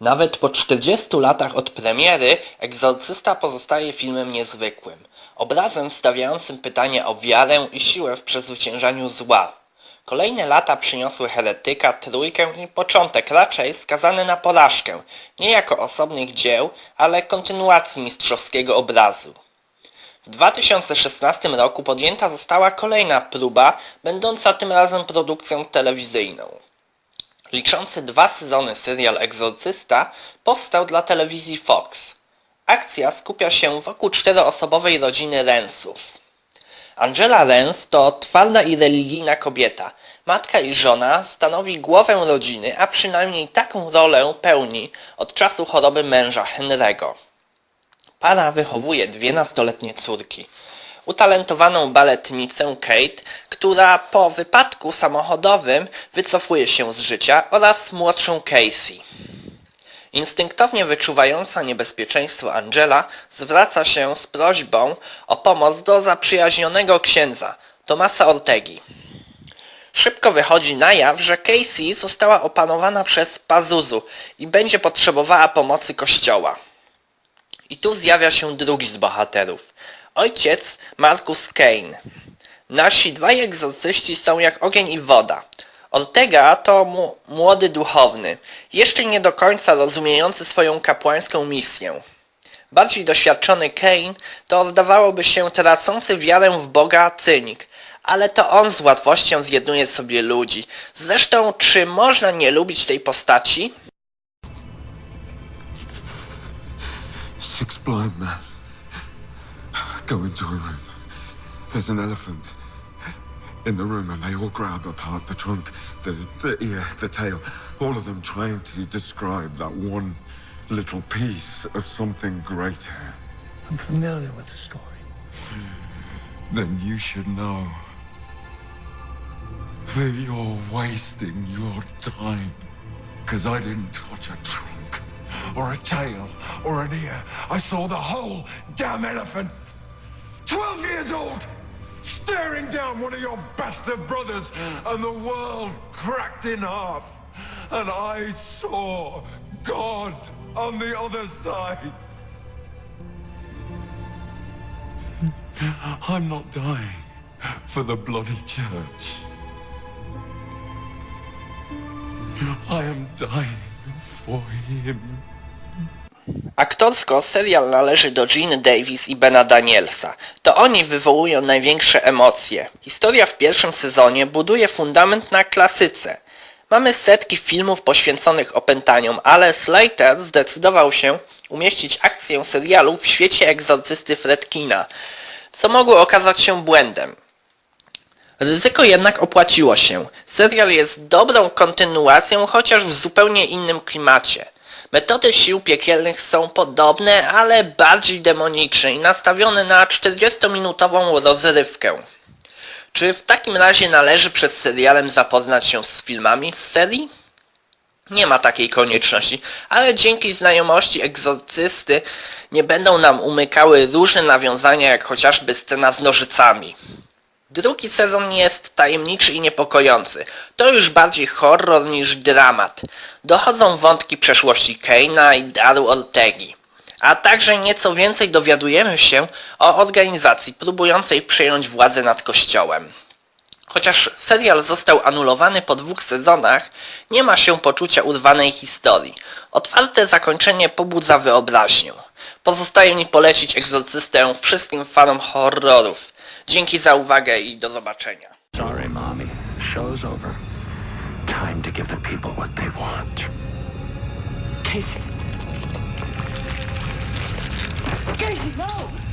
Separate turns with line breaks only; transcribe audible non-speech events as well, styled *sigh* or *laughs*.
Nawet po 40 latach od premiery Egzorcysta pozostaje filmem niezwykłym. Obrazem stawiającym pytanie o wiarę i siłę w przezwyciężaniu zła. Kolejne lata przyniosły Heretyka, Trójkę i Początek, raczej skazany na porażkę, nie jako osobnych dzieł, ale kontynuacji mistrzowskiego obrazu. W 2016 roku podjęta została kolejna próba, będąca tym razem produkcją telewizyjną. Liczący dwa sezony serial Egzorcysta powstał dla telewizji Fox. Akcja skupia się wokół czteroosobowej rodziny Rensów. Angela Rens to twarda i religijna kobieta. Matka i żona stanowi głowę rodziny, a przynajmniej taką rolę pełni od czasu choroby męża Henry'ego. Para wychowuje dwie nastoletnie córki. Utalentowaną baletnicę Kate, która po wypadku samochodowym wycofuje się z życia oraz młodszą Casey. Instynktownie wyczuwająca niebezpieczeństwo Angela zwraca się z prośbą o pomoc do zaprzyjaźnionego księdza, Tomasa Ortegi. Szybko wychodzi na jaw, że Casey została opanowana przez Pazuzu i będzie potrzebowała pomocy kościoła. I tu zjawia się drugi z bohaterów. Ojciec Marcus Kane. Nasi dwaj egzorcyści są jak ogień i woda. Ortega to młody duchowny, jeszcze nie do końca rozumiejący swoją kapłańską misję. Bardziej doświadczony Kane to zdawałoby się tracący wiarę w Boga cynik, ale to on z łatwością zjednuje sobie ludzi. Zresztą, czy można nie lubić tej postaci?
Six blind men. Go into a room. There's an elephant in the room, and they all grab apart the trunk, the, the ear, the tail, all of them trying to describe that one little piece of something greater.
I'm familiar with the story.
Then you should know that you're wasting your time. Because I didn't touch a trunk, or a tail, or an ear. I saw the whole damn elephant. Twelve years old! Staring down one of your bastard brothers, and the world cracked in half. And I saw God on the other side. *laughs* I'm not dying for the bloody church. I am dying for him.
Aktorsko serial należy do Gene Davis i Bena Danielsa. To oni wywołują największe emocje. Historia w pierwszym sezonie buduje fundament na klasyce. Mamy setki filmów poświęconych opętaniom, ale Slater zdecydował się umieścić akcję serialu w świecie egzorcysty Fredkina, co mogło okazać się błędem. Ryzyko jednak opłaciło się. Serial jest dobrą kontynuacją, chociaż w zupełnie innym klimacie. Metody sił piekielnych są podobne, ale bardziej demoniczne i nastawione na 40-minutową rozrywkę. Czy w takim razie należy przed serialem zapoznać się z filmami z serii? Nie ma takiej konieczności, ale dzięki znajomości egzorcysty nie będą nam umykały różne nawiązania, jak chociażby scena z nożycami. Drugi sezon jest tajemniczy i niepokojący. To już bardziej horror niż dramat. Dochodzą wątki przeszłości Keina i Daru Ortegi. A także nieco więcej dowiadujemy się o organizacji próbującej przejąć władzę nad kościołem. Chociaż serial został anulowany po dwóch sezonach, nie ma się poczucia urwanej historii. Otwarte zakończenie pobudza wyobraźnię. Pozostaje mi polecić egzorcystę wszystkim fanom horrorów. Dzięki za uwagę i do zobaczenia.
Sorry, Mommy. Show's over. Time to give the people what they want.
Casey. Casey, no!